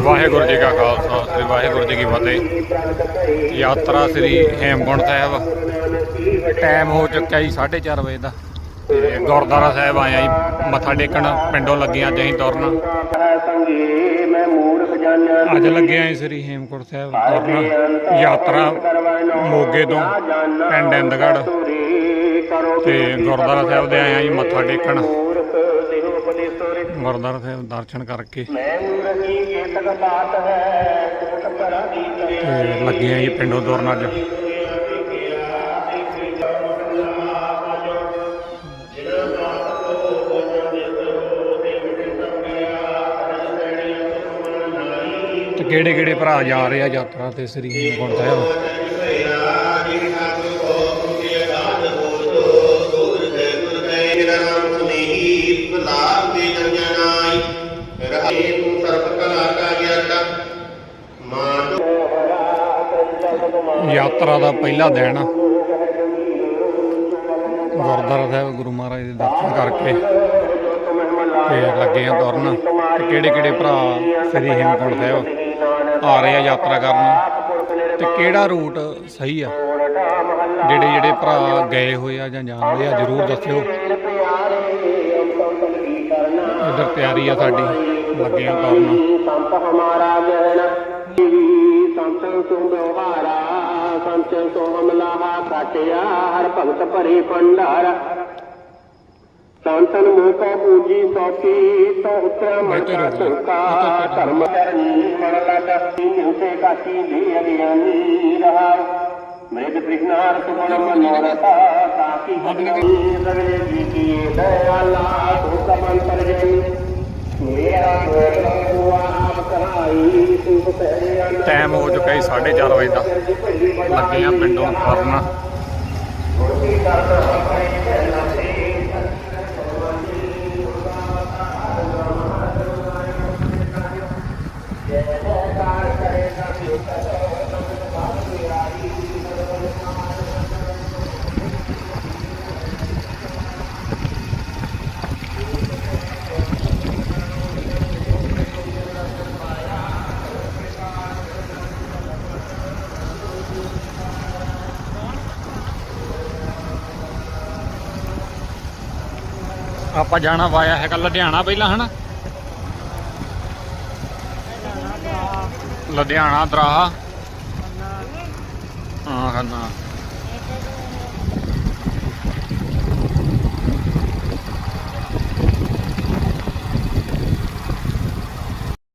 ਵਾਹਿਗੁਰੂ ਜੀ ਕਾ ਖਾਲਸਾ, ਸ੍ਰੀ ਵਾਹਿਗੁਰੂ ਜੀ ਕੀ ਫਤਿਹ। ਯਾਤਰਾ ਸ੍ਰੀ ਹੇਮਕੁੰਟ ਸਾਹਿਬ। ਟਾਈਮ ਹੋ ਚੁੱਕਿਆ ਜੀ 4:30 ਵਜੇ ਦਾ। ਤੇ ਗੁਰਦੁਆਰਾ ਸਾਹਿਬ ਆਇਆ ਜੀ, ਮੱਥਾ ਟੇਕਣ, ਪਿੰਡੋਂ ਲੱਗੀਆਂ ਅੱਜ ਅਸੀਂ ਤੁਰਨ। ਅੱਜ ਲੱਗੇ ਆਂ ਸ੍ਰੀ ਹੇਮਕੁੰਟ ਸਾਹਿਬ ਤੁਰਨ। ਯਾਤਰਾ ਮੋਗੇ ਤੋਂ, ਪਿੰਡ ਇੰਦਗੜ੍ਹ। ਤੇ ਗੁਰਦੁਆਰਾ ਸਾਹਿਬ ਦੇ ਆਏ ਆ ਜੀ, ਮੱਥਾ ਟੇਕਣ। ਪਲੇਸੋਰੇ ਸਾਹਿਬ ਦਰਸ਼ਨ ਕਰਕੇ। ਮੈਂ ਤੇ ਲੱਗੇ ਆਂ ਜੀ ਪਿੰਡੋਂ ਤੁਰਨ ਅੱਜ। ਤੇ ਕਿਹੜੇ ਕਿਹੜੇ ਭਰਾ ਜਾ ਰਹੇ ਆ ਯਾਤਰਾ ਤੇ ਸ੍ਰੀ ਹੇਮਕੁੰਟ ਸਾਹਿਬ? ਯਾਤਰਾ ਦਾ ਪਹਿਲਾ ਦਿਨ। ਗੁਰਦੁਆਰਾ ਸਾਹਿਬ ਗੁਰੂ ਮਹਾਰਾਜ ਦੇ ਦਰਸ਼ਨ ਕਰਕੇ ਤੇ ਲੱਗੇ ਆ ਤੁਰਨ। ਤੇ ਕਿਹੜੇ ਕਿਹੜੇ ਭਰਾ ਸ੍ਰੀ ਹੇਮਕੁੰਟ ਸਾਹਿਬ ਆ ਰਹੇ ਆ ਯਾਤਰਾ ਕਰਨ? ਤੇ ਕਿਹੜਾ ਰੂਟ ਸਹੀ ਆ? ਜਿਹੜੇ ਜਿਹੜੇ ਭਰਾ ਗਏ ਹੋਏ ਆ ਜਾਂ ਜਾਣਦੇ ਆ, ਜਰੂਰ ਦੱਸਿਓ। ਇਧਰ ਤਿਆਰੀ ਆ ਸਾਡੀ, ਲੱਗੇ ਆ ਤੁਰਨ। ਸੰਤ ਹਮਾਰਾ ਗਹਿਣਾ ਸੰਤ ਸੋ ਵਿਵਹਾਰਾ ਸੰਤ ਸੋ ਹਮਲਾਹਾ ਕਾਟਿਆ ਹਰ ਭਗਤ ਭਰੇ ਭੰਡਾਰਾ। ਸੰਤਨ ਮੋਕਾ ਪੂਜੀ ਸੋਤੀ ਤੋ ਉਤਰਾ ਮਰਕਾ ਰਹੋ। ਸੰਕਾ ਧਰਮ ਕਰਨੀ ਮਨ ਲਾਡਾ ਸੀਨ ਸੇ ਕਾਟੀ ਦੇ ਅਗਿਆਨੀ ਰਹਾ ਮ੍ਰਿਦ ਕ੍ਰਿਸ਼ਨਾਰ ਸੁਮਨ ਮਨੋਰਥਾ ਤਾਕੀ ਬਦਨੀ ਰਗਲੇ ਜੀ ਕੀ ਦਇਆਲਾ ਤੂੰ ਕਮੰਤਰ ਜਈ ਮੇਰਾ ਟਾਈਮ ਹੋ ਚੁੱਕਾ ਜੀ 4:30 ਵਜੇ ਦਾ। ਲੱਗੇ ਆ ਪਿੰਡੋਂ ਤੁਰਨ ਆਪਾਂ ਜਾਣਾ ਵਾਇਆ ਹੈਗਾ ਲੁਧਿਆਣਾ ਪਹਿਲਾਂ ਹਨਾ? ਲੁਧਿਆਣਾ ਦਰਾਹਾ। ਹਾਂ ਖੰਨਾ